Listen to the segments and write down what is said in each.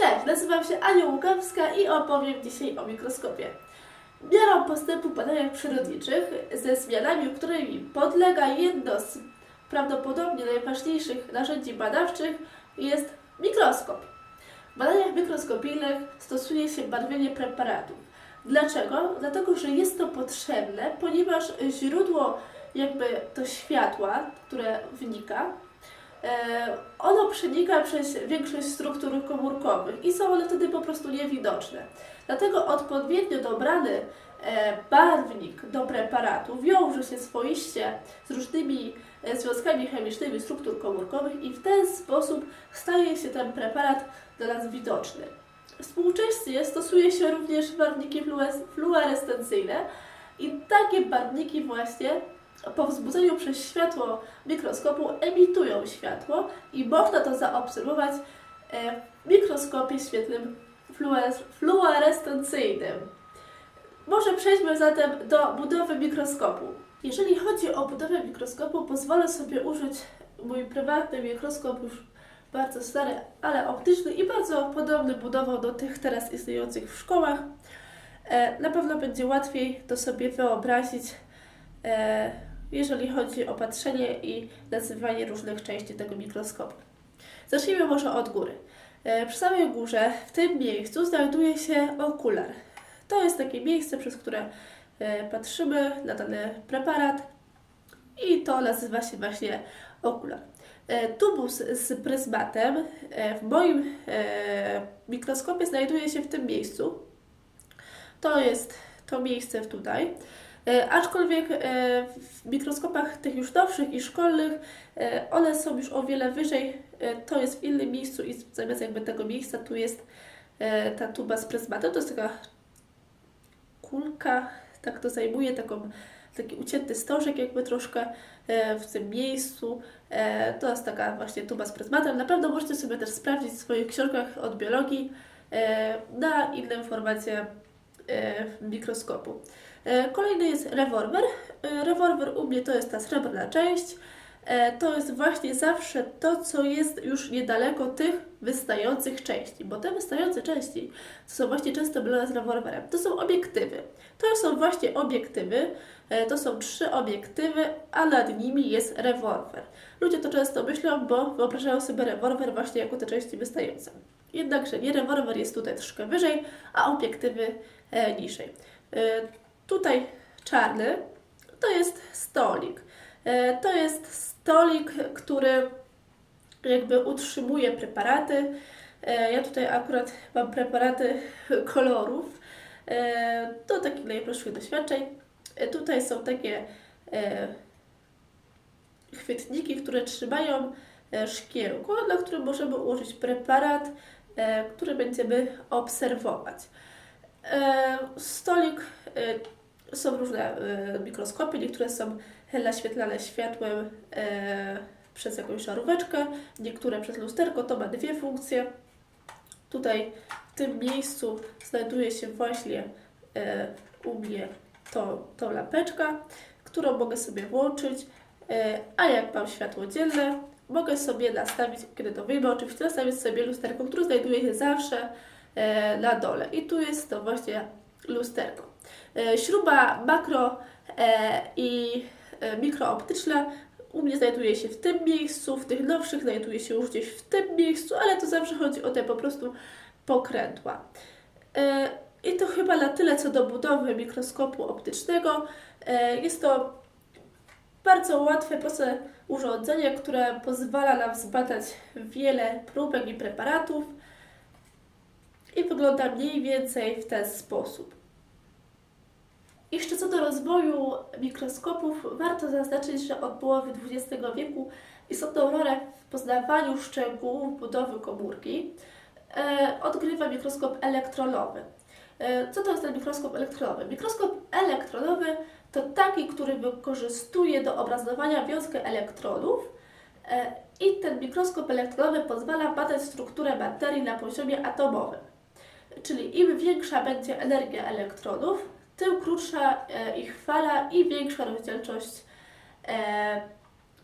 Cześć, nazywam się Ania Łukawska i opowiem dzisiaj o mikroskopie. Miarą postępu w badaniach przyrodniczych ze zmianami, którymi podlega jedno z prawdopodobnie najważniejszych narzędzi badawczych jest mikroskop. W badaniach mikroskopijnych stosuje się barwienie preparatów. Dlaczego? Dlatego, że jest to potrzebne, ponieważ źródło jakby to światła, które wynika, e, przenika przez większość struktur komórkowych i są one wtedy po prostu niewidoczne. Dlatego odpowiednio dobrany e, barwnik do preparatu wiąże się swoiście z różnymi e, związkami chemicznymi struktur komórkowych i w ten sposób staje się ten preparat dla nas widoczny. Współcześnie stosuje się również barwniki fluorescencyjne i takie barwniki właśnie po wzbudzeniu przez światło mikroskopu emitują światło i można to zaobserwować e, w mikroskopie świetlnym fluores- fluorescencyjnym. Może przejdźmy zatem do budowy mikroskopu. Jeżeli chodzi o budowę mikroskopu, pozwolę sobie użyć mój prywatny mikroskop już bardzo stary, ale optyczny i bardzo podobny budową do tych teraz istniejących w szkołach. E, Na pewno będzie łatwiej to sobie wyobrazić, e, jeżeli chodzi o patrzenie i nazywanie różnych części tego mikroskopu. Zacznijmy może od góry. E, Przy samej górze, w tym miejscu, znajduje się okular. To jest takie miejsce, przez które e, patrzymy na dany preparat i to nazywa się właśnie okular. E, Tubus z pryzmatem w moim mikroskopie znajduje się w tym miejscu. To jest to miejsce tutaj. E, Aczkolwiek e, w mikroskopach tych już nowszych i szkolnych e, one są już o wiele wyżej. To jest w innym miejscu i zamiast jakby tego miejsca tu jest ta tuba z pryzmatem. To jest taka kulka, tak to zajmuje taką, taki ucięty stożek jakby troszkę w tym miejscu. To jest taka właśnie tuba z pryzmatem. Na pewno możecie sobie też sprawdzić w swoich książkach od biologii na inne informacje mikroskopu. E, Kolejny jest rewolwer. E, Rewolwer u mnie to jest ta srebrna część. E, To jest właśnie zawsze to, co jest już niedaleko tych wystających części, bo te wystające części to są właśnie często mylone z rewolwerem. To są obiektywy. To są właśnie obiektywy. To są trzy obiektywy, a nad nimi jest rewolwer. Ludzie to często myślą, bo wyobrażają sobie rewolwer właśnie jako te części wystające. Jednakże nie, rewolwer jest tutaj troszkę wyżej, a obiektywy niżej. E, Tutaj czarny to jest stolik. E, To jest stolik, który jakby utrzymuje preparaty. E, Ja tutaj akurat mam preparaty kolorów e, do takich najprostszych doświadczeń. E, Tutaj są takie e, chwytniki, które trzymają e, szkiełko, na którym możemy ułożyć preparat, e, który będziemy obserwować. E, Stolik e, są różne e, mikroskopy, niektóre są naświetlane światłem e, przez jakąś żaróweczkę, niektóre przez lusterko, to ma dwie funkcje. Tutaj w tym miejscu znajduje się właśnie e, u mnie to, to lampeczka, którą mogę sobie włączyć, e, a jak mam światło dzienne, mogę sobie nastawić, kiedy to wyjmę, oczywiście nastawić sobie lusterko, które znajduje się zawsze na dole. I tu jest to właśnie lusterko. E, Śruba makro e, i e, mikrooptyczna u mnie znajduje się w tym miejscu, w tych nowszych znajduje się już gdzieś w tym miejscu, ale to zawsze chodzi o te po prostu pokrętła. I to chyba na tyle co do budowy mikroskopu optycznego. Jest to bardzo łatwe, proste urządzenie, które pozwala nam zbadać wiele próbek i preparatów i wygląda mniej więcej w ten sposób. Jeszcze co do rozwoju mikroskopów, warto zaznaczyć, że od połowy XX wieku istotną rolę w poznawaniu szczegółów budowy komórki e, odgrywa mikroskop elektronowy. E, co to jest ten mikroskop elektronowy? Mikroskop elektronowy to taki, który wykorzystuje do obrazowania wiązkę elektronów e, i ten mikroskop elektronowy pozwala badać strukturę materii na poziomie atomowym. Czyli im większa będzie energia elektronów, tym krótsza e, ich fala i większa rozdzielczość e,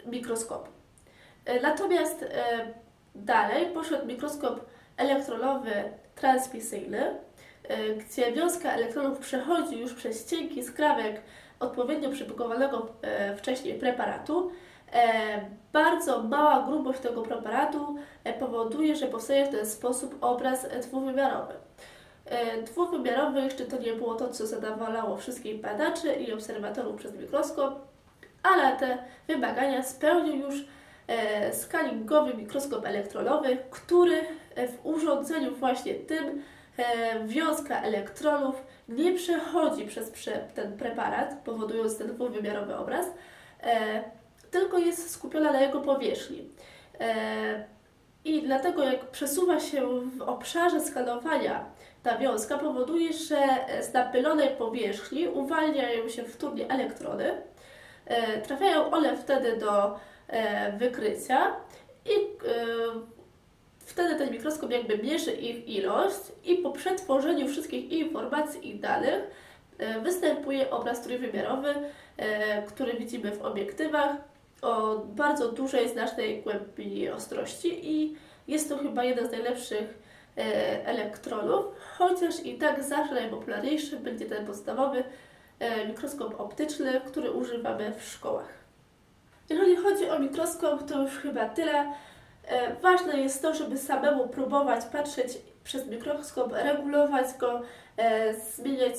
mikroskopu. E, Natomiast dalej poszedł mikroskop elektrolowy transmisyjny, gdzie wiązka elektronów przechodzi już przez cienki skrawek odpowiednio przygotowanego e, wcześniej preparatu. E, Bardzo mała grubość tego preparatu e, powoduje, że powstaje w ten sposób obraz e, dwuwymiarowy. Dwuwymiarowy jeszcze to nie było to, co zadowalało wszystkich badaczy i obserwatorów przez mikroskop, ale te wymagania spełnił już skalingowy mikroskop elektronowy, który w urządzeniu właśnie tym wiązka elektronów nie przechodzi przez prze, ten preparat, powodując ten dwuwymiarowy obraz, tylko jest skupiona na jego powierzchni. E, I dlatego jak przesuwa się w obszarze skanowania ta wiązka, powoduje, że z napylonej powierzchni uwalniają się wtórnie elektrony, e, trafiają one wtedy do e, wykrycia i wtedy ten mikroskop jakby mierzy ich ilość i po przetworzeniu wszystkich informacji i danych występuje obraz trójwymiarowy, który widzimy w obiektywach o bardzo dużej, znacznej głębi ostrości i jest to chyba jeden z najlepszych e, elektronów, chociaż i tak zawsze najpopularniejszy będzie ten podstawowy e, mikroskop optyczny, który używamy w szkołach. Jeżeli chodzi o mikroskop, to już chyba tyle. E, Ważne jest to, żeby samemu próbować patrzeć przez mikroskop, regulować go, zmieniać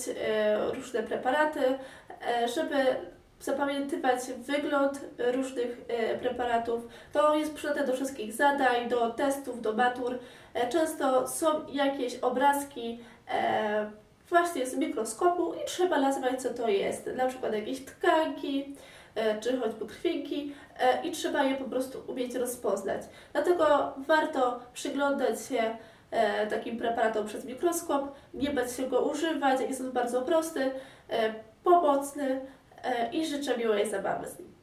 różne preparaty, żeby zapamiętywać wygląd różnych e, preparatów. To jest przydatne do wszystkich zadań, do testów, do matur. E, Często są jakieś obrazki e, właśnie z mikroskopu i trzeba nazwać, co to jest. Na przykład jakieś tkanki, czy choćby krwinki i trzeba je po prostu umieć rozpoznać. Dlatego warto przyglądać się takim preparatom przez mikroskop, nie bać się go używać, jest on bardzo prosty, pomocny i życzę miłej zabawy z nim.